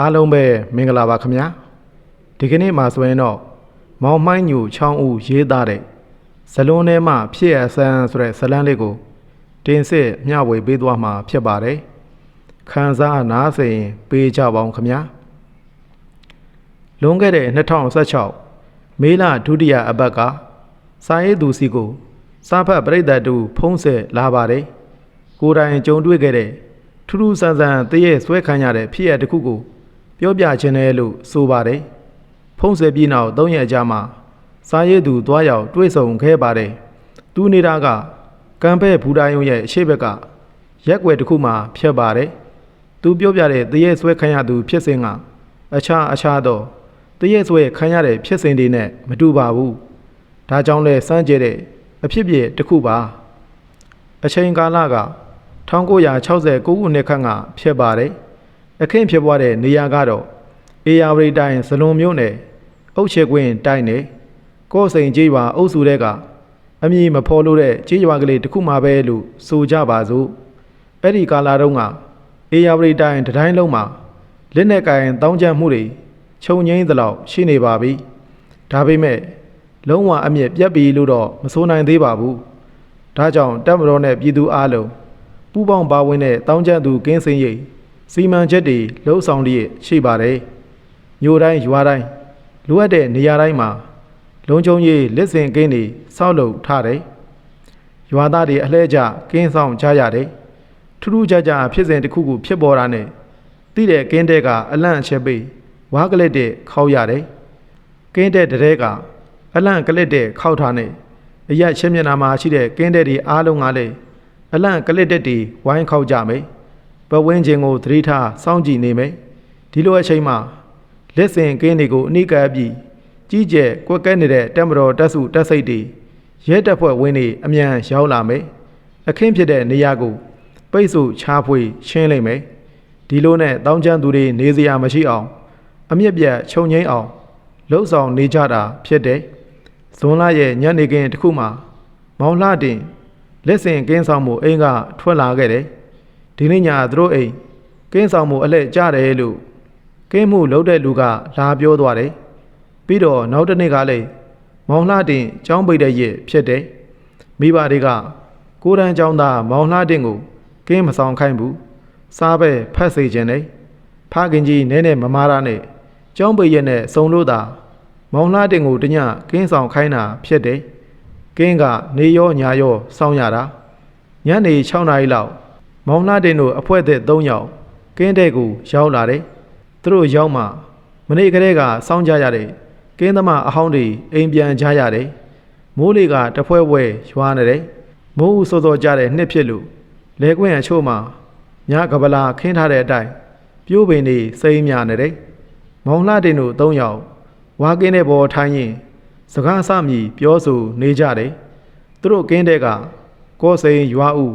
အားလုံးပဲမင်္ဂလာပါခင်ဗျာဒီကနေ့မှာဆိုရင်တော့မောင်မှိုင်းညူချောင်းဦးရေးသားတဲ့ဇလွန်ထဲမှာဖြစ်အဆန်းဆိုတဲ့ဇလန်းလေးကိုတင်ဆက်မျှဝေပေးသွားမှာဖြစ်ပါတယ်ခန်းစားနားစဉ်ပေးကြပါအောင်ခင်ဗျာလွန်ခဲ့တဲ့2016မေလဒုတိယအပတ်ကစာရေးသူစီကိုစာဖတ်ပရိသတ်တူဖုံးဆက်လာပါတယ်ကိုယ်တိုင်ကြုံတွေ့ခဲ့တဲ့ထူးထူးဆန်းဆန်းတည့်ရဲ့ဆွဲခံရတဲ့ဖြစ်ရတစ်ခုကို ပြောပြခြင်းတယ်လို့ဆိုပါတယ်ဖုံးဆက်ပြီးနောက်၃ရက်ကြာမှစာရေးသူတွားရောက်တွေ့ဆုံခဲ့ပါတယ်သူနေတာကကံဖဲဘူဒါယုံရဲ့အရှိဘက်ကရက်ွယ်တစ်ခုမှဖြတ်ပါတယ်သူပြောပြတဲ့တည့်ရဲ့ဆွဲခံရသူဖြစ်စဉ်ကအခြားအခြားသောတည့်ရဲ့ဆွဲခံရတဲ့ဖြစ်စဉ်တွေနဲ့မတူပါဘူးဒါကြောင့်လဲစမ်းကြဲတဲ့အဖြစ်အပျက်တစ်ခုပါအချိန်ကာလက1969ခုနှစ်ခန့်ကဖြစ်ပါတယ် အခင်းဖြစ်ပွားတဲ့နေရာကတော့အေယာဝတီတိုင်းဇလွန်မြို့နယ်အုတ်ချေကွင်းတိုင်းနယ်ကော့စိန်ကြီးရွာအုပ်စုတဲကအမည်မဖော်လို့တဲ့ကြီးရွာကလေးတစ်ခုမှပဲလို့ဆိုကြပါစို့အဲ့ဒီကာလာတုန်းကအေယာဝတီတိုင်းတတိုင်းလုံးမှာလက်နဲ့ကင်တောင်းကျမ်းမှုတွေခြုံငိမ့်သလောက်ရှိနေပါပြီဒါပေမဲ့လုံးဝအမြင့်ပြတ်ပြီလို့တော့မဆိုနိုင်သေးပါဘူးဒါကြောင့်တပ်မတော်နဲ့ပြည်သူအားလုံးပူးပေါင်းပါဝင်တဲ့တောင်းကျမ်းသူကင်းစင်ရိပ် စီမံချက်တွေလှုပ်ဆောင်လျက်ရှိပါတယ်။မြို့တိုင်းရွာတိုင်းလိုအပ်တဲ့နေရာတိုင်းမှာလုံခြုံရေးလက်စင်ကင်းတွေစောက်လုပ်ထားတယ်။ရွာသားတွေအလှဲကျကင်းဆောင်ကြရတယ်။ထူးထူးခြားခြားဖြစ်စဉ်တစ်ခုခုဖြစ်ပေါ်တာနဲ့တိတဲ့ကင်းတဲ့ကအလန့်အချက်ပေးဝါကလက်တဲ့ခောက်ရတယ်။ကင်းတဲ့တဲ့ကအလန့်ကလက်တဲ့ခောက်ထားနဲ့အရက်ချင်းမျက်နှာမှာရှိတဲ့ကင်းတဲ့တွေအားလုံးကလည်းအလန့်ကလက်တဲ့တွေဝိုင်းခောက်ကြမယ်။ ပဝင်းချင်းကိုသတိထားစောင့်ကြည့်နေမယ်ဒီလိုအချိန်မှာလက်စင်ကင်းတွေကိုအနိကပ်ပြီးကြီးကျယ်ကွက်ကဲနေတဲ့တက်မတော်တက်စုတက်စိတ်တွေရဲတပ်ဖွဲ့ဝင်းတွေအမြန်ရောက်လာမယ်အခင်းဖြစ်တဲ့နေရာကို ပိတ်ဆို့ချားဖွေရှင်းလိုက်မယ်ဒီလိုနဲ့တောင်းကျမ်းသူတွေနေစရာမရှိအောင် အမြင့်ပြတ်ခြုံငိမ့်အောင်လှုပ်ဆောင်နေကြတာဖြစ်တယ်ဇွန်လရဲ့ညနေခင်းတစ်ခုမှာမောင်လှတင်လက်စင်ကင်းဆောင်မှုအိမ်ကထွက်လာခဲ့တယ် ဒီနေ့ညသူတို့အိမ်ကင်းဆောင်မှုအလှည့်ကြတယ်လို့ကင်းမှုလုပ်တဲ့လူကလာပြောသွားတယ်ပြီးတော့နောက်တစ်နေ့ကလည်းမောင်လှတင်ចောင်းပိတ်တဲ့ရက်ဖြစ်တယ်မိဘတွေကကိုရန်ចောင်းသားမောင်လှတင်ကိုကင်းမဆောင်ခိုင်းဘူးစားပဲဖတ်စေခြင်းနဲ့ဖခင်ကြီးနဲနဲမမားရနဲ့ចောင်းပိတ်ရက်နဲ့စုံလို့သာမောင်လှတင်ကိုတညကင်းဆောင်ခိုင်းတာဖြစ်တယ်ကင်းကနေရောညာရောစောင်းရတာညနေ6နာရီလောက် မောင်လှတင်တို့အဖွဲ့သက်၃ယောက်ကင်းတဲ့ကိုရောက်လာတယ်။သူတို့ရောက်မှမနေ့ကလေးကစောင်းကြရတဲ့ကင်းသမားအဟောင်းတွေအိမ်ပြန်ကြရတယ်။မိုးလေကတဖွဲဖွဲရွာနေတယ်။မိုးဦးစောစောကြတဲ့နှစ်ဖြစ်လို့လဲကွင်းအချို့မှာညကပလာခင်းထားတဲ့အတိုင်းပြိုးပင်တွေစိမ်းမြနေတယ်။မောင်လှတင်တို့၃ယောက်ဝါကင်းတဲ့ဘောထိုင်းရင်စကားဆမြည်ပြောဆိုနေကြတယ်။သူတို့ကင်းတဲ့ကကောစိန်ရွာဦး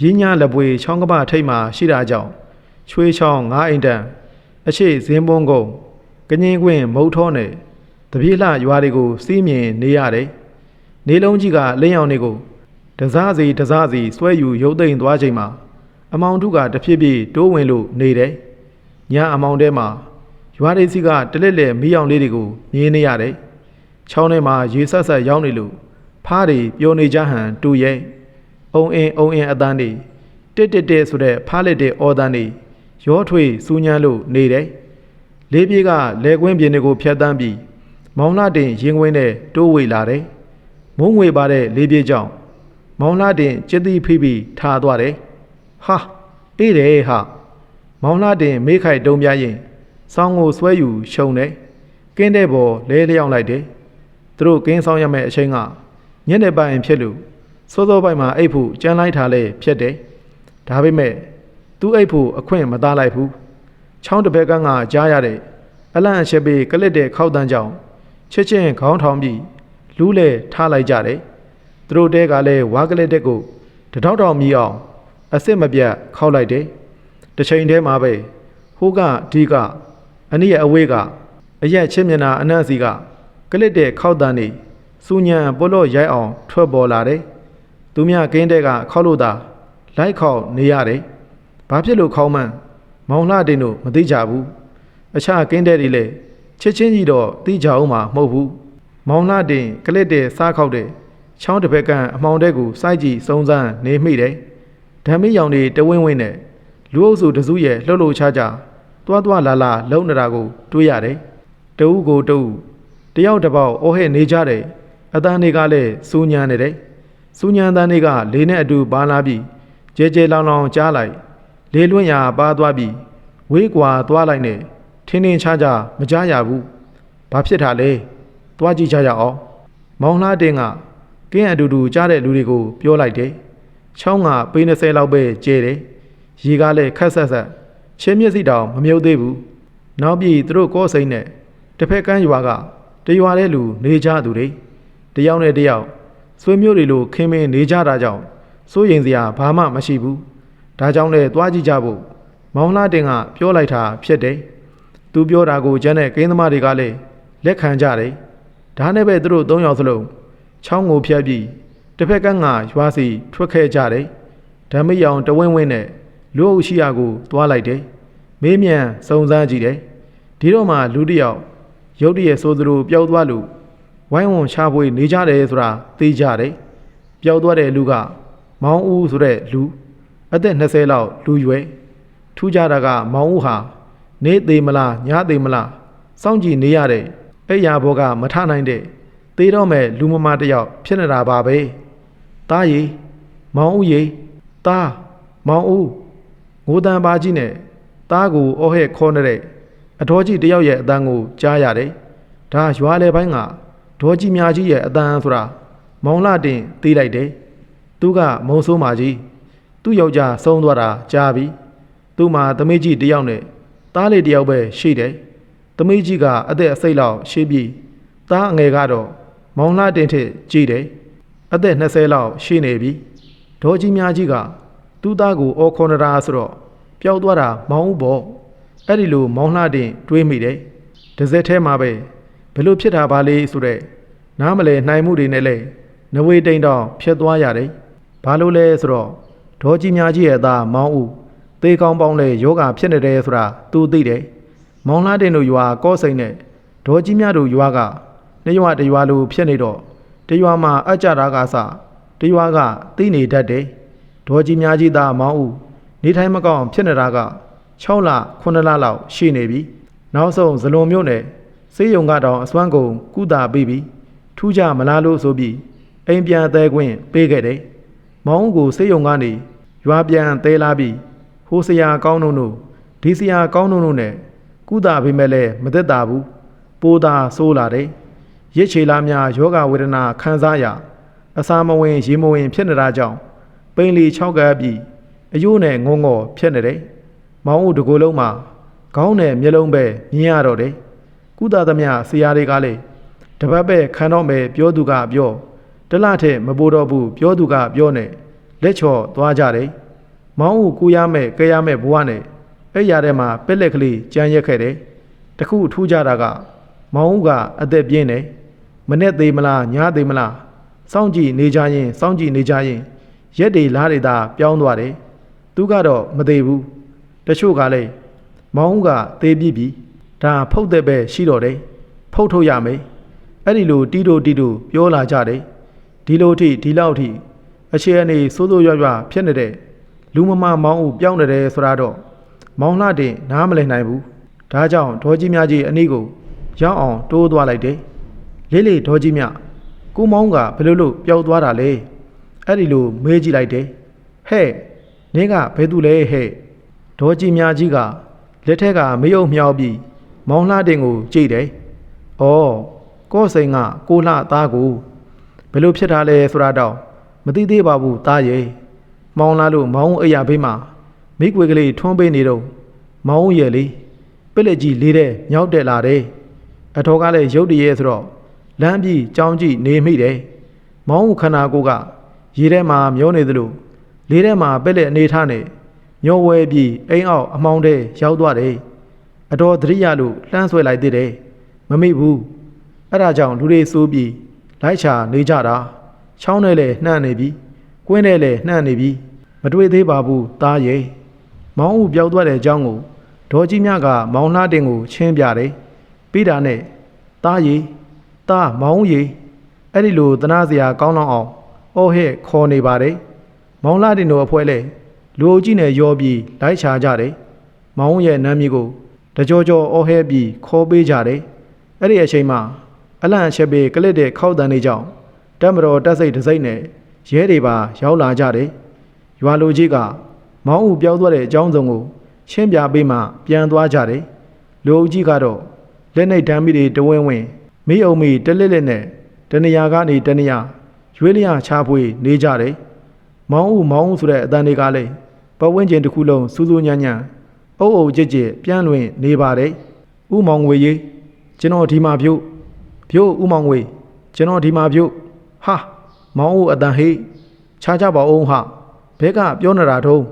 ပြင်းညာလက်ပွေချောင်းကပထိတ်မှရှိတာကြောင့်ချွေးချောင်းငါးအိမ်တန်အရှိဇင်းပွန်းကုန်းကငင်းကွင်းမုတ်ထောနဲ့တပြေးလှရွာတွေကိုစီးမြင်နေရတယ်။နေလုံးကြီးကလင်းရောင်တွေကိုတစားစီတစားစီဆွဲယူရုပ်သိမ်းသွားချိန်မှာအမောင်ထုကတဖြည်းဖြည်းတိုးဝင်လို့နေတယ်။ညအမောင်ထဲမှာရွာတွေစီကတလက်လက်မီးအောင်လေးတွေကိုမြင်နေရတယ်။ချောင်းထဲမှာရေဆက်ဆက်ရောက်နေလို့ဖားတွေပျော်နေကြဟန်တူရဲ့။ အုံအင်းအုံအင်းအတန်းတွေတစ်တစ်တဲ့ဆိုတဲ့ဖားလက်တဲ့အော်တန်းတွေရောထွေစူးညမ်းလို့နေတယ်။လေးပြေးကလဲကွင်းပြင်းတွေကိုဖျက်တမ်းပြီးမောင်လာတင်ရင်ကွင်းနဲ့တိုးဝေလာတယ်။မုံငွေပါတဲ့လေးပြေးကြောင့်မောင်လာတင်ကြက်တိဖိပြီးထားသွားတယ်။ဟာအေးတယ်ဟာမောင်လာတင်မေးခိုက်တုံးပြရင်ဆောင်းကိုဆွဲယူရှုံတယ်။ကင်းတဲ့ဘော်လဲလျောင်းလိုက်တယ်။သူတို့ကင်းဆောင်ရမယ့်အချိန်ကညနေပိုင်းဖြစ်လို့ စောစောပိုင်းမှာအိတ်ဖို့ကြမ်းလိုက်ထားလဲဖြစ်တယ်ဒါပေမဲ့သူ့အိတ်ဖို့အခွင့်မသားလိုက်ဘူးချောင်းတစ်ဘက်ကကကြားရတဲ့အလန့်အချက်ပေးကလစ်တဲ့ခောက်တန်းကြောင့်ချက်ချင်းခေါင်းထောင်ပြီးလူးလဲထားလိုက်ကြတယ်သူတို့တဲကလည်းဝါကလစ်တဲ့ကိုတထောက်ထောင်မြည်အောင်အစ်စ်မပြတ်ခောက်လိုက်တယ်တစ်ချိန်တည်းမှာပဲဟိုးကဒီကအနည်းရဲ့အဝေးကအရက်ချင်းမျက်နှာအနက်စီကကလစ်တဲ့ခောက်တန်းနေစူညံပိုလို့ရိုက်အောင်ထွက်ပေါ်လာတယ် သူမြကင်းတဲ့ကခောက်လို့သာလိုက်ခေါက်နေရတယ်။ဘာဖြစ်လို့ခေါင်းမှန်းမောင်လှတင်တို့မသိကြဘူးအခြားကင်းတဲ့တွေလည်းချက်ချင်းကြီးတော့တိကြအောင်မှာမဟုတ်ဘူးမောင်လာတင်ကလစ်တဲ့စားခောက်တဲ့ချောင်းတစ်ဖက်ကအမောင်တဲ့ကိုစိုက်ကြည့်စုံစမ်းနေမိတယ်ဓမ္မိရောင်တွေတဝင်းဝင်းနဲ့လူအုပ်စုတစုရဲ့လှုပ်လှုပ်ခြားခြားတွားတွားလာလာလုံနေတာကိုတွေးရတယ်တဦးကိုတဦးတယောက်တစ်ပေါက်အိုးဟဲ့နေကြတယ်အတန်းတွေကလည်းစူးညံနေတယ် စူးညံတန်းတွေကလေးနဲ့အတူပါလာပြီးကြဲကြဲလောင်လောင်ကြားလိုက်လေးလွင့်ရာပါသွားပြီးဝေးကွာသွားလိုက်နဲ့ထင်းထင်းခြားခြားမကြားရဘူးဘာဖြစ်တာလဲသွားကြည့်ကြရအောင်မောင်လှတင်ကကင်းအတူတူကြားတဲ့လူတွေကိုပြောလိုက်တယ်ချောင်းကပေ20လောက်ပဲကျဲတယ်ရေကလည်းခက်ဆက်ဆက်ချင်းမျက်စိတောင်မမြုပ်သေးဘူးနောက်ပြီးသူတို့ကောစိမ့်နဲ့တစ်ဖက်ကမ်းရွာကတရွာတဲ့လူနေကြသူတွေတယောက်နဲ့တယောက် ဆွေမျိုးတွေလိုခင်မင်းနေကြတာကြောင့်စိုးရင်စရာဘာမှမရှိဘူးဒါကြောင့်လည်းသွားကြည့်ကြဖို့မောင်လှတင်ကပြောလိုက်တာဖြစ်တယ်သူပြောတာကိုကျန်တဲ့ကင်းသမားတွေကလည်းလက်ခံကြတယ်ဒါနဲ့ပဲသူတို့၃ယောက်စလုံးချောင်းကိုဖျက်ပြီးတစ်ဖက်ကမ်းကရွာစီထွက်ခဲ့ကြတယ်ဓမ္မိယောင်တဝင်းဝင်းနဲ့လူအုပ်ရှိရာကိုသွားလိုက်တယ်မေးမြန်းစုံစမ်းကြည့်တယ်ဒီတော့မှလူတစ်ယောက်ရုတ်တရက်ဆိုသလိုပျောက်သွားလို့ ဝိုင်းဝန်းချပွေနေကြတယ်ဆိုတာသိကြတယ်ပျောက်သွားတဲ့လူက မောင်ဦးဆိုတဲ့လူအသက်20လောက်လူရွယ်ထူးကြတာက မောင်ဦးဟာနေသေးမလားညသေးမလားစောင့်ကြည့်နေရတဲ့အဲ့ရဘောကမထနိုင်တဲ့သေတော့မဲ့လူမမတစ်ယောက်ဖြစ်နေတာပါပဲတားရီမောင်ဦးရီတားမောင်ဦးငိုတန်ပါကြီးနဲ့တားကိုအော်ဟဲ့ခေါ်နေတဲ့အတော်ကြီးတယောက်ရဲ့အတန်းကိုကြားရတယ်ဒါရွာလေပိုင်းက ဒေါ်ကြီးများကြီးရဲ့အတန်းဆိုတာမောင်လာတင်သိလိုက်တယ်သူကမုံဆိုးမာကြီးသူ့ယောက်ျားဆုံးသွားတာကြားပြီသူ့မှာသမီးကြီးတယောက်နဲ့တားလေးတယောက်ပဲရှိတယ်သမီးကြီးကအသက်အစိတ်လောက်ရှိပြီးသားအငယ်ကတော့မောင်လာတင်ထက်ကြီးတယ်အသက်20လောက်ရှိနေပြီဒေါ်ကြီးများကြီးကသူ့သားကိုအော်ခေါ်နေတာဆိုတော့ပျောက်သွားတာမောင်ဦးပေါ့အဲ့ဒီလိုမောင်လှတင်တွေးမိတယ်ဒဇက်ထဲမှာပဲဘ ယ်လိုဖြစ်တာပါလဲဆိုတော့နားမလဲနိုင်မှုတွေနဲ့လဲနဝေတိန်တောင်ဖြစ်သွားရတယ်ဘာလို့လဲဆိုတော့ဒေါ်ကြီးများကြီးရဲ့သားမောင်ဦးသေကောင်းပေါင်းလဲယောဂဖြစ်နေတယ်ဆိုတာသူသိတယ်မောင်လှတင်တို့ရွာကောစိန်နဲ့ဒေါ်ကြီးများတို့ရွာကနှစ်ရွာတစ်ရွာလိုဖြစ်နေတော့တရွာမှာအကြတာကစတရွာကသိနေတတ်တယ်ဒေါ်ကြီးများကြီးသားမောင်ဦးနေထိုင်မကောင်းဖြစ်နေတာက6လ9လလောက်ရှိနေပြီနောက်ဆုံးဇလွန်မြို့နယ် စေးရုံကတော့အစွမ်းကုန်ကုတာပေးပြီးထူးကြမလားလို့ဆိုပြီးအိမ်ပြန်သေးခွင့်ပေးခဲ့တယ်မောင်ဦးကိုစေးရုံကနေရွာပြန်သေးလာပြီးဟိုဆရာကောင်းတို့တို့ဒီဆရာကောင်းတို့တို့နဲ့ကုတာပေးမဲ့လဲမသက်တာဘူးပိုးသာဆိုးလာတယ်ရစ်ချေလာများယောဂဝေဒနာခံစားရအစာမဝင်ရေမဝင်ဖြစ်နေတာကြောင့်ပိန်လီ6ကပ်ပြီးအယိုးနဲ့ငုံငေါ်ဖြစ်နေတယ်။မောင်ဦးတကိုယ်လုံးမှာခေါင်းနဲ့မျက်လုံးပဲမြင်ရတော့တယ်။ ကုသသမျှဆရာတွေကလည်းတပတ်ပဲခံတော့မယ်ပြောသူကပြောတလထက်မပိုတော့ဘူးပြောသူကပြောနဲ့လက်ချော်သွားကြတယ်။မောင်ဦးကူရမယ်ကဲရမယ်ဘဝနဲ့အဲ့ရတဲ့မှာပက်လက်ကလေးကြမ်းရက်ခဲ့တယ်။တခုထူးကြတာက မောင်ဦးကအသက်ပြင်းတယ်။မနဲ့သေးမလားညားသေးမလားစောင့်ကြည့်နေကြရင်စောင့်ကြည့်နေကြရင်ရက်တွေလားတွေသာပြောင်းသွားတယ်သူကတော့မသေးဘူးတချို့ကလည်းမောင်ဦးကသေးပြီပြီ ဒါဖုတ်တဲ့ပဲရှိတော့တယ်ဖုတ်ထုတ်ရမယ်အဲ့ဒီလိုတီးတိုတီးတိုပြောလာကြတယ်ဒီလိုထိဒီလောက်ထိအခြေအနေစိုးစိုးရွရွဖြစ်နေတဲ့လူမမမောင်ဦးပြောင်းနေတယ်ဆိုတာတော့မောင်လှတင်နားမလည်နိုင်ဘူးဒါကြောင့်ဒေါ်ကြီးများကြီးအနည်းကိုရောက်အောင်တိုးသွားလိုက်တယ်လေးလေးဒေါ်ကြီးမြကိုမောင်ကဘယ်လိုလုပ်ပျောက်သွားတာလဲအဲ့ဒီလိုမေးကြည့်လိုက်တယ်ဟဲ့နင်းကဘယ်သူလဲဟဲ့ဒေါ်ကြီးများကြီးကလက်ထက်ကမေးအောင်မြောက်ပြီး မောင်လှတင်ကိုကြည့်တယ်ဩကော့စိန်ကကိုလှသားကိုဘယ်လိုဖြစ်တာလဲဆိုတာတော့မသိသေးပါဘူးသားရဲ့မောင်လာလို့မောင်အိယာဘေးမှာမိကွေကလေးထွန်းပေးနေတော့မောင်ရဲ့လေပစ်လက်ကြီးလေးတဲ့ညောက်တက်လာတယ်အထောကလည်းရုတ်တရဲဆိုတော့လမ်းပြီးကြောင်းကြည့်နေမိတယ်မောင်ခန္ဓာကိုယ်ကရေထဲမှာမျောနေသလိုလေးထဲမှာပက်လက်အနေထားနဲ့မျောဝဲပြီးအိမ်အောက်အမောင်းထဲရောက်သွားတယ် အတော်သတိရလို့လှမ်းဆွဲလိုက်သေးတယ်မမိဘူးအဲ့ဒါကြောင့်လူတွေစိုးပြီးလိုက်ချာနေကြတာချောင်းနဲ့လည်းနှံ့နေပြီကွင်းနဲ့လည်းနှံ့နေပြီမတွေ့သေးပါဘူးသားရဲ့မောင်းဦးပြောက်သွားတဲ့အကြောင်းကိုဒေါ်ကြီးမြကမောင်လှတင်ကိုချင်းပြတယ်ပြီးတာနဲ့တားရီတားမောင်ရီအဲ့ဒီလိုတနာစရာကောင်းတော့အောင်အော်ဟဲ့ခေါ်နေပါတယ်မောင်လှတင်တို့အဖွဲလဲလူအုပ်ကြီးနဲ့ရောပြီးလိုက်ချကြတယ်မောင်ရဲ့နာမည်ကို တကြောကြောအော်ဟဲပြီးခေါ်ပေးကြတယ်အဲ့ဒီအချိန်မှာအလန့်ချက်ပေးကလစ်တဲ့ခောက်တန်လေးကြောင့်တက်မတော်တက်စိတ်တစိတ်နဲ့ရဲတွေပါရောက်လာကြတယ်ရွာလူကြီးကမောင်ဦးပြောင်းသွားတဲ့အကြောင်းစုံကိုရှင်းပြပေးမှပြန်သွားကြတယ်လူအုပ်ကြီးကတော့လက်နဲ့ဓာတ်မိတွေတဝင်းဝင်းမိအုံမီတလက်လက်နဲ့တနေရာကနေတနေရာရွေးလျာချဖွေနေကြတယ်မောင်ဦးမောင်ဦးဆိုတဲ့အတန်တွေကလည်းပတ်ဝန်းကျင်တစ်ခုလုံးစူးစူးညံ့ညံ့ အုပ်အုပ်ကြစ်ကြစ်ပြန့်လွင်နေပါတယ်ဥမောင်ငွေကြီးကျွန်တော်ဒီမှာပြုတ်ပြုတ်ဥမောင်ငွေကျွန်တော်ဒီမှာပြုတ်ဟာမောင်ဦးအတန်ဟေးခြားကြပါအောင်ဟာဘဲကပြောနေတာထုံး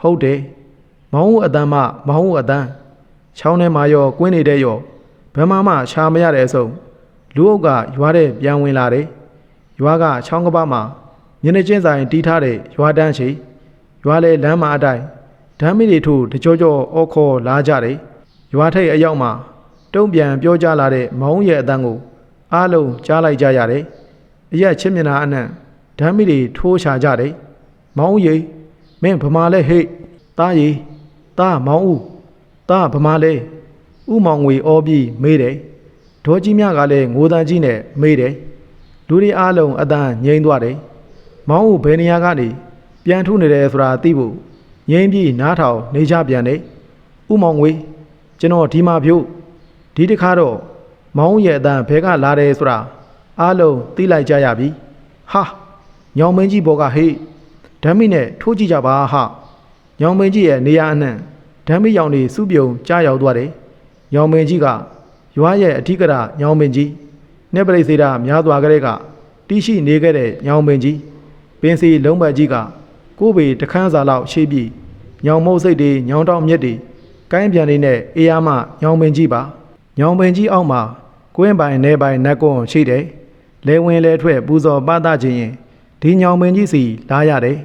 ဟုတ်တယ်မောင်ဦးအတန်မှမောင်ဦးအတန်ချောင်းထဲမှာရောကွင်းနေတဲ့ရောဘယ်မှမှရှာမရတဲ့အဆုံးလူအုပ်ကရွာတဲ့ပြန်ဝင်လာတယ်ရွာကချောင်းကပမှာမျက်နှာချင်းဆိုင်တီးထားတဲ့ရွာတန်းချီရွာလေလမ်းမအတိုင်း ဓမ်းမီတွေထို့တကြောကြောအော်ခေါ်လာကြတယ်ရွာထိပ်အရောက်မှာတုံးပြန်ပြောကြလာတဲ့မောင်ရဲ့အတန်ကိုအားလုံးကြားလိုက်ကြရတယ်အရက်ချစ်မျက်နှာအနှံ့ဓမ်းမီတွေထိုးချကြတယ်မောင်ရိမင်းဗမာလဲဟိတ်တားရီတားမောင်ဦးတားဗမာလဲဥမောင်ငွေအောပြီးမေးတယ်ဒေါ်ကြီးမြကလည်းငိုတန်ကြီးနဲ့မေးတယ်လူတွေအားလုံးအတန်ငြိမ်သွားတယ်မောင်ဦးဘယ်နေရာကနေပြန်ထုနေတယ်ဆိုတာသိဖို့ ငြိမ်ပြီးနားထောင်နေကြပြန်တယ်ဥမောင်ငွေကျွန်တော်ဒီမှာဖြုတ်ဒီတစ်ခါတော့မောင်ရဲ့အတန်ဘဲကလာတယ်ဆိုတာအားလုံးသိလိုက်ကြရပြီဟာညောင်မင်းကြီးဘောကဟေးဓမ်းမိနဲ့ထိုးကြည့်ကြပါဟာညောင်မင်းကြီးရဲ့နေရာအနှံ့ဓမ်းမိရောင်နေစုပြုံကြားရောက်သွားတယ်ညောင်မင်းကြီးကရွာရဲ့အထီးကရညောင်မင်းကြီးနှစ်ပရိစေတာများသွားကြတဲ့ကတီးရှိနေခဲ့တဲ့ညောင်မင်းကြီးပင်စီလုံးပတ်ကြီးက ကိုယ်ပေတခန်းစာလောက်ရှိပြီးညောင်မုတ်စိတ်တွေညောင်တောင်မြက်တွေကိုင်းပြန်နေနဲ့အေးရမညောင်မင်းကြီးပါညောင်မင်းကြီးအောက်မှာကွင်းပိုင်နေပိုင်နက်ကွန်ရှိတယ်လဲဝင်လဲထွက်ပူဇော်ပသခြင်းရင်ဒီညောင်မင်းကြီးစီလာရတယ်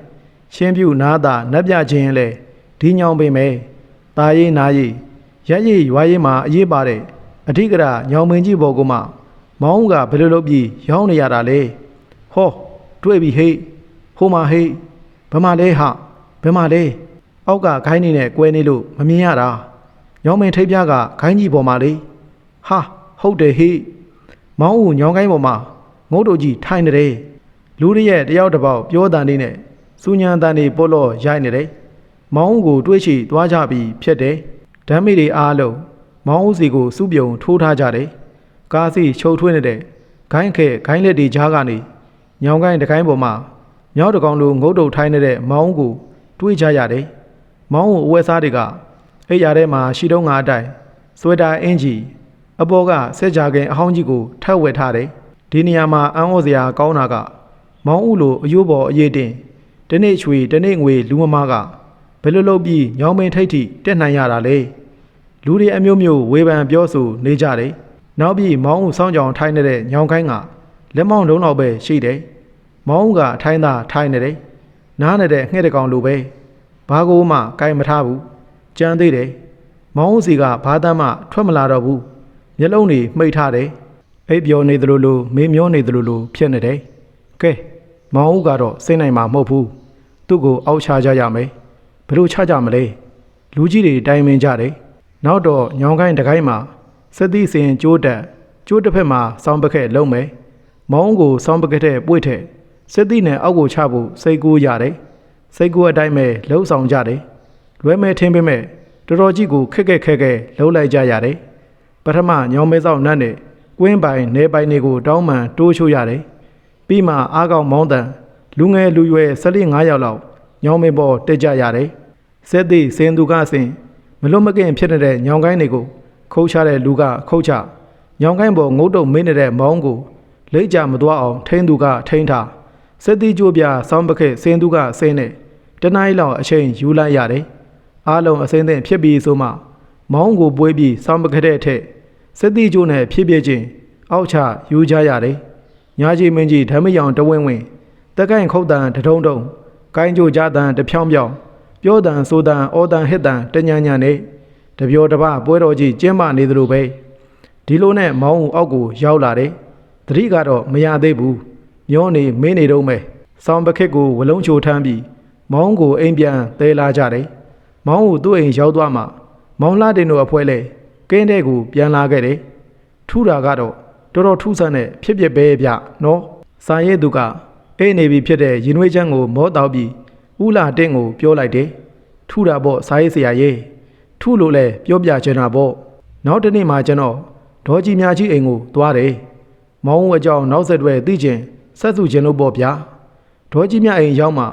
ရှင်းပြနာတာနက်ပြခြင်းရင်လဲဒီညောင်ပင်ပဲตาရေးနာရေးရက်ရည်ရွာရေးမှာအရေးပါတဲ့အဓိကရညောင်မင်းကြီးဘောကမှမောင်းကဘယ်လိုလုပ်ပြီးရောင်းနေရတာလဲဟောတွေ့ပြီဟေ့ဟိုမှာဟေ့ ဘယ်မှာလဲဟာဘယ်မှာလဲအောက်ကခိုင်းနေနဲ့ကွဲနေလို့မမြင်ရတာညောင်မင်းထိပ်ပြားကခိုင်းကြီးပေါ်မှာလေဟာဟုတ်တယ်ဟေ့မောင်းဦးညောင်ကိုင်းပေါ်မှာငုတ်တို့ကြီးထိုင်နေတယ်လူတွေရဲ့တယောက်တစ်ပေါက်ပြောတန်နေနဲ့စူညံတန်နေပို့လို့ရိုက်နေတယ်မောင်းဦးကိုတွေးချီသွားကြပြီးဖြစ်တယ်ဓမ်းမိတွေအားလုံးမောင်းဦးစီကိုစုပြုံထိုးထားကြတယ်ကားစီချုပ်ထွေးနေတဲ့ဂိုင်းခဲဂိုင်းလက်တွေကြားကနေညောင်ကိုင်းတကိုင်းပေါ်မှာ မြောက်တကောင်လိုငုတ်တုတ်ထိုင်းနေတဲ့မောင်းဦးကိုတွေးကြရတယ်မောင်းဦးအဝဲစားတွေကအိယာထဲမှာရှီတုံးငါအတိုင်ဆွဲတာအင်ဂျီအပေါ်ကဆက်ကြခင်အဟောင်းကြီးကိုထပ်ဝက်ထားတယ်ဒီနေရာမှာအံ့ဩစရာကောင်းတာက မောင်းဦးလိုအယိုးပေါ်အရေးတင်တနေ့ချွေတနေ့ငွေလူမမားကဘယ်လိုလုပ်ပြီးညောင်မင်းထိတ်ထိတက်နိုင်ရတာလဲလူတွေအမျိုးမျိုးဝေဖန်ပြောဆိုနေကြတယ်နောက်ပြီးမောင်းဦးစောင်းကြောင်ထိုင်းနေတဲ့ညောင်ခိုင်းကလက်မောင်းလုံးတော့ပဲရှိတယ် မောင်းဦးကအထိုင်းသားထိုင်းနေတယ်နားနေတဲ့ငှက်တကောင်လိုပဲဘာကိုမှကြိုင်မထားဘူးကြမ်းသေးတယ်မောင်းဦးစီကဘာတမ်းမှထွက်မလာတော့ဘူးမျက်လုံးတွေမှိတ်ထားတယ်အိပ်ပျော်နေသလိုလိုမေးမျောနေသလိုလိုဖြစ်နေတယ်ကဲမောင်ဦးကတော့စိတ်နိုင်မှာမဟုတ်ဘူးသူ့ကိုအောက်ချကြရမယ်ဘယ်လိုချကြမလဲလူကြီးတွေတိုင်ပင်ကြတယ်နောက်တော့ညောင်ကိုင်းတကိုင်းမှာစက်သီးစင်ကျိုးတက်ကျိုးတစ်ဖက်မှာစောင်းပကက်လုံးမယ်မောင်ကိုစောင်းပကက်တဲ့ပွေ့တဲ့ စက်သီးနဲ့အောက်ကိုချဖို့စိတ်ကူးရတယ်စိတ်ကူးအတိုင်းပဲလှုပ်ဆောင်ကြတယ်လွဲမဲထင်းပေးမဲ့တော်တော်ကြီးကိုခက်ခက်ခက်ခက်လှုပ်လိုက်ကြရတယ်ပထမညောင်မဲဆောက်နတ်နဲ့ကွင်းပိုင်နေပိုင်တွေကိုတောင်းမှန်တိုးချိုးရတယ်ပြီးမှအားကောင်းမောင်းတန်လူငယ်လူရွယ်၁၄၅ယောက်လောက်ညောင်မဲပေါ်တက်ကြရတယ်စက်သည့်စင်သူကစင်မလွတ်မကင်ဖြစ်နေတဲ့ညောင်ကိုင်းတွေကိုခုတ်ချတဲ့လူကခုတ်ချညောင်ကိုင်းပေါ်ငုတ်တုံမင်းနေတဲ့မောင်းကိုလိတ်ကြမသွားအောင်ထိန်းသူကထိန်းထား စက်တိကျိုးပြစောင်းပခက်စင်သူကစင်းနဲ့တနိုင်းလောက်အချိန်ယူလိုက်ရတယ်အားလုံးအစင်းသင့်ဖြစ်ပြီးဆိုမှ မောင်းကိုပွေးပြီးစောင်းပခက်တဲ့အထက်စက်တိကျိုးနဲ့ဖြစ်ပြချင်းအောက်ချယူကြရတယ်ညာကြီးမင်းကြီးဓမ္မယောင်တဝင်းဝင်းတက်ကိုင်ခုတ်တန်တထုံတုံကိုင်းကြိုကြတန်တဖြောင်းဖြောင်းပြောတန်ဆိုတန်အော်တန်ဟစ်တန်တညာညာနဲ့တပြောတပပွဲတော်ကြီးကျင်းပနေသလိုပဲဒီလိုနဲ့မောင်းဦးအောက်ကိုရောက်လာတယ်တတိကတော့မရသေးဘူး မျောနေမင်းနေတော့မယ်ဆောင်းပခက်ကိုဝလုံးချိုထမ်းပြီးမောင်းကိုအိမ်ပြန်တဲလာကြတယ်မောင်းဦးသူ့အိမ်ရောက်သွားမှမောင်းလာတင်တို့အဖွဲလဲကင်းတဲ့ကိုပြန်လာခဲ့တယ်ထူတာကတော့တော်တော်ထူးဆန်းတဲ့ဖြစ်ဖြစ်ပဲဗျနော်စာရဲသူကအိနေပြီဖြစ်တဲ့ရင်ဝေးချမ်းကိုမောတောက်ပြီးဥလာတင့်ကိုပြောလိုက်တယ်ထူတာပေါ့စာရေးဆရာရဲ့ထူလို့လဲပြောပြချင်တာပေါ့နောက်တစ်နေ့မှကျွန်တော်ဒေါ်ကြီးမြကြီးအိမ်ကိုသွားတယ်မောင်းဦးအကြောင်းနောက်ဆက်တွဲသိချင်း ဆက်စုခြင်းလို့ပေါ့ဗျာဒေါ်ကြီးမြအိမ်ရောက်မှ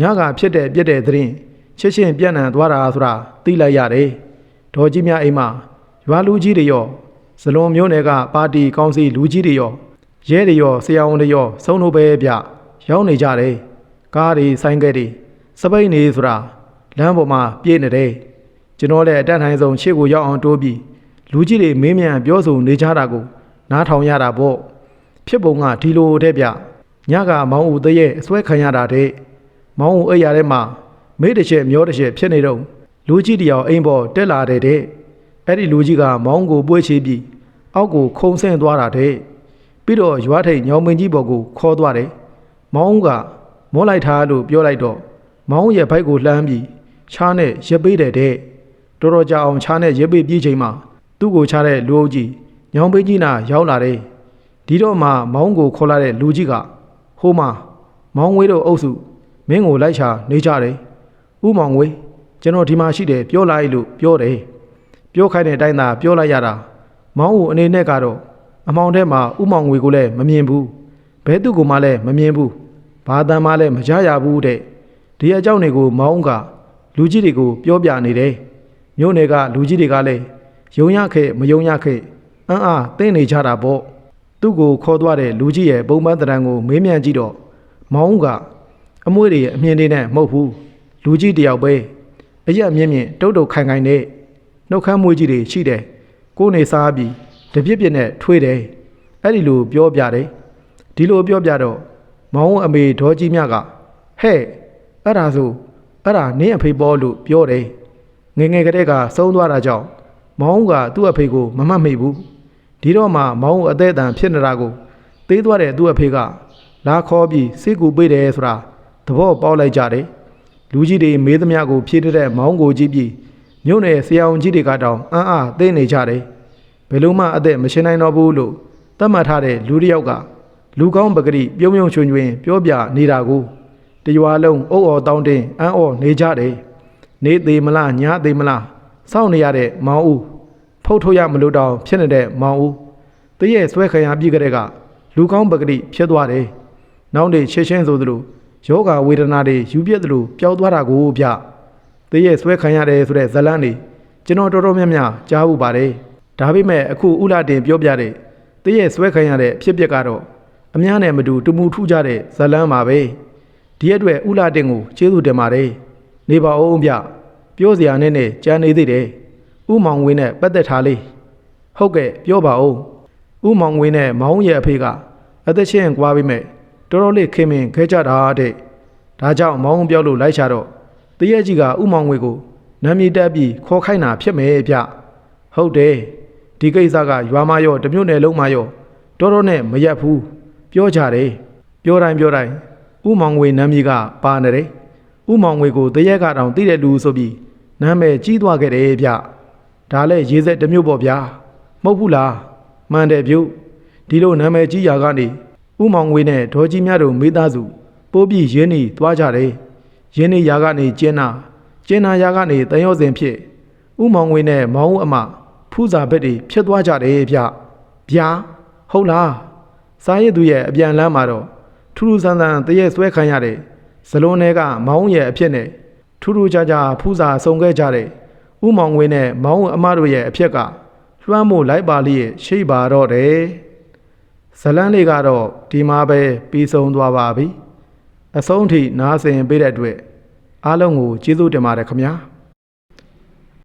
ညကဖြစ်တဲ့ပြက်တဲ့သတင်းချစ်ချင်းပြန့်နှံ့သွားတာဆိုတာသိလိုက်ရတယ်ဒေါ်ကြီးမြအိမ်မှာရွာလူကြီးတွေရောဇလွန်မျိုးနယ်ကပါတီကောင်စီလူကြီးတွေရောရဲတွေရောဆရာဝန်တွေရောစုံလို့ပဲဗျရောက်နေကြတယ်ကားတွေဆိုင်ကယ်တွေစပိတ်နေဆိုတာလမ်းပေါ်မှာပြေးနေတယ်ကျွန်တော်လည်းအတန်းထိုင်ဆုံးရှေ့ကိုရောက်အောင်တိုးပြီးလူကြီးတွေမင်းမြန်ပြောဆိုနေကြတာကိုနားထောင်ရတာပေါ့ ဖြစ်ပုံကဒီလိုတဲ့ဗျညကမောင်းဦးတရဲ့အစွဲခံရတာတဲ့မောင်းဦးအိပ်ရတဲ့မှာမေးတစ်ချက်မျောတစ်ချက်ဖြစ်နေတော့လူကြီးတယောက်အိမ်ပေါ်တက်လာတဲ့တဲ့အဲ့ဒီလူကြီးကမောင်းကိုပွေးချပြီးအောက်ကိုခုံဆင်းသွားတာတဲ့ပြီးတော့ရွာထိတ်ညောင်မင်းကြီးဘော်ကိုခေါ်သွားတယ်မောင်းဦးကမောလိုက်ထားလို့ပြောလိုက်တော့မောင်းရဲ့ဘိုက်ကိုလှမ်းပြီးချားနဲ့ရက်ပေးတယ်တဲ့တော်တော်ကြာအောင်ချားနဲ့ရက်ပေးပြေးချိန်မှာသူ့ကိုချတဲ့လူအုပ်ကြီးညောင်မင်းကြီးနာရောက်လာတယ် ဒီတော့မှမောင်းကိုခေါ်လာတဲ့လူကြီးကဟိုမှာမောင်းဝေးတို့အုပ်စုမင်းကိုလိုက်ချနေကြတယ်ဥမောင်ဝေးကျွန်တော်ဒီမှာရှိတယ်ပြောလိုက်လို့ပြောတယ်ပြောခိုင်းတဲ့အတိုင်းသာပြောလိုက်ရတာမောင်းကိုအနေနဲ့ကတော့အမောင်ထဲမှာဥမောင်ငွေကိုလည်းမမြင်ဘူးဘဲသူ့ကိုမှလည်းမမြင်ဘူးဘာတမ်းမှလည်းမကြရဘူးတဲ့ဒီအကြောင်းတွေကိုမောင်းကလူကြီးတွေကိုပြောပြနေတယ်မြို့နယ်ကလူကြီးတွေကလည်းယုံရခဲ့မယုံရခဲ့အန်းအားသိနေကြတာပေါ့ သူ့ကိုခေါ်သွားတဲ့လူကြီးရဲ့ပုံပန်းတရံကိုမေးမြန်းကြည့်တော့မောင်းကအမွှေးတွေရဲ့အမြင်တွေနဲ့မဟုတ်ဘူးလူကြီးတယောက်ပဲအရက်မြင့်မြင့်တုတ်တုတ်ခိုင်ခိုင်နဲ့နှုတ်ခမ်းမွေးကြီးတွေရှိတယ်ကိုယ်နေစားပြီးတပြစ်ပြစ်နဲ့ထွေးတယ်အဲ့ဒီလိုပြောပြတယ်ဒီလိုပြောပြတော့မောင်အမေဒေါ်ကြီးမြကဟဲ့အဲ့ဒါဆိုအဲ့ဒါနင်းအဖေပေါ်လို့ပြောတယ်ငယ်ငယ်ကတည်းကဆုံးသွားတာကြောင့်မောင်ကသူ့အဖေကိုမမှတ်မိဘူး ဒီတော့မှမောင်အသေးအတန်ဖြစ်နေတာကိုသေးသွားတဲ့သူ့အဖေကလာခေါ်ပြီးစိတ်ကူပေးတယ်ဆိုတာသဘောပေါက်လိုက်ကြတယ်လူကြီးတွေမေးသမျှကိုဖြည့်တဲ့မောင်ကိုကြည့်ပြီးမြို့နယ်ဆရာဝန်ကြီးတွေကတောင်အံ့အားသိနေကြတယ်ဘယ်လို့မှအသက်မရှင်နိုင်တော့ဘူးလို့သတ်မှတ်ထားတဲ့လူတစ်ယောက်ကလူကောင်းပဂရိပြုံးပြုံးချွင်ချွင်ပြောပြနေတာကိုတရွာလုံးအုပ်အော်တောင်းတင်အံ့အော်နေကြတယ်နေသေးမလားညသေးမလားစောင့်နေရတဲ့မောင်ဦး ဖုတ်ထုတ်ရမလို့တောင်ဖြစ်နေတဲ့မောင်ဦးတရဲ့ဆွဲခံရပြီးကြတဲ့ကလူကောင်းပဂရိဖြစ်သွားတယ်နောက်နေ့ရှင်းရှင်းဆိုသလိုယောဂဝေဒနာတွေယူပြက်သလိုပျောက်သွားတာကိုဗျတရဲ့ဆွဲခံရတယ်ဆိုတဲ့ဇလန်းတွေကျွန်တော်တော်တော်များများကြားဖို့ပါတယ်ဒါပေမဲ့အခုဥလာတင်ပြောပြတဲ့တရဲ့ဆွဲခံရတဲ့ဖြစ်ပျက်ကတော့အများနဲ့မတူတမူထူးကြတဲ့ဇလန်းပါပဲဒီအတွက်ဥလာတင်ကိုကျေးဇူးတင်ပါတယ်နေပါအောင်ဗျပြောစရာနဲ့နဲ့ကြံနေသေးတယ် ဥမောင်ဝင်းနဲ့ပတ်သက်ထားလေးဟုတ်ကဲ့ပြောပါဦးဥမောင်ဝင်းနဲ့မောင်ရဲ့အဖေကအသက်ရှင်ကွာပြီးမဲ့တော်တော်လေးခင်မင်ခဲကြတာတဲ့ဒါကြောင့်မောင်ပြောလို့လိုက်ချတော့တရက်ကြီးကဥမောင်ဝေကိုနမ်းမြေတက်ပြီးခေါ်ခိုင်းတာဖြစ်မယ်ဗျဟုတ်တယ်ဒီကိစ္စကရွာမရောတမျိုးနယ်လုံးမရောတော်တော်နဲ့မရက်ဘူးပြောကြတယ်ပြောတိုင်းပြောတိုင်းဥမောင်ဝေနမ်းမြေကပါနေတယ်ဥမောင်ဝေကိုတရက်ကတော့သိတဲ့လူဆိုပြီးနာမည်ကြီးသွားခဲ့တယ်ဗျ ဒါလည်းရေးဆက်တစ်မျိုးပေါ့ဗျာမဟုတ်ဘူးလားမှန်တယ်ပြုဒီလိုနာမည်ကြီးရာကနေဥမောင်ငွေနဲ့ဒေါ်ကြီးမြတ်တို့မိသားစုပိုးပြီးရင်းနေသွားကြတယ်။ရင်းနေရာကနေကျင်းနာကျင်းနာရာကနေတန်ရောစင်ဖြစ်ဥမောင်ငွေနဲ့မောင်ဦးအမဖူးစာဘက်တွေဖြစ်သွားကြတယ်ဗျ။ဗျာဟုတ်လား။စားရည်သူရဲ့အပြန်လမ်းမှာတော့ထူးထူးဆန်းဆန်းတရက်ဆွဲခံရတဲ့ဇလွန်တွေကမောင်ရဲ့အဖြစ်နဲ့ထူးထူးခြားခြားဖူးစာစုံခဲ့ကြတဲ့ ဥမောင်ငွေနဲ့မောင်အမတို့ရဲ့အဖြစ်ကလွှမ်းမို့လိုက်ပါလိရဲ့ရှိပါတော့တယ်။ဇလန်းလေးကတော့ဒီမှာပဲပြီးဆုံးသွားပါပြီ။အဆုံးထိနားဆင်ပေးတဲ့အတွက်အားလုံးကိုကျေးဇူးတင်ပါတယ်ခင်ဗျာ။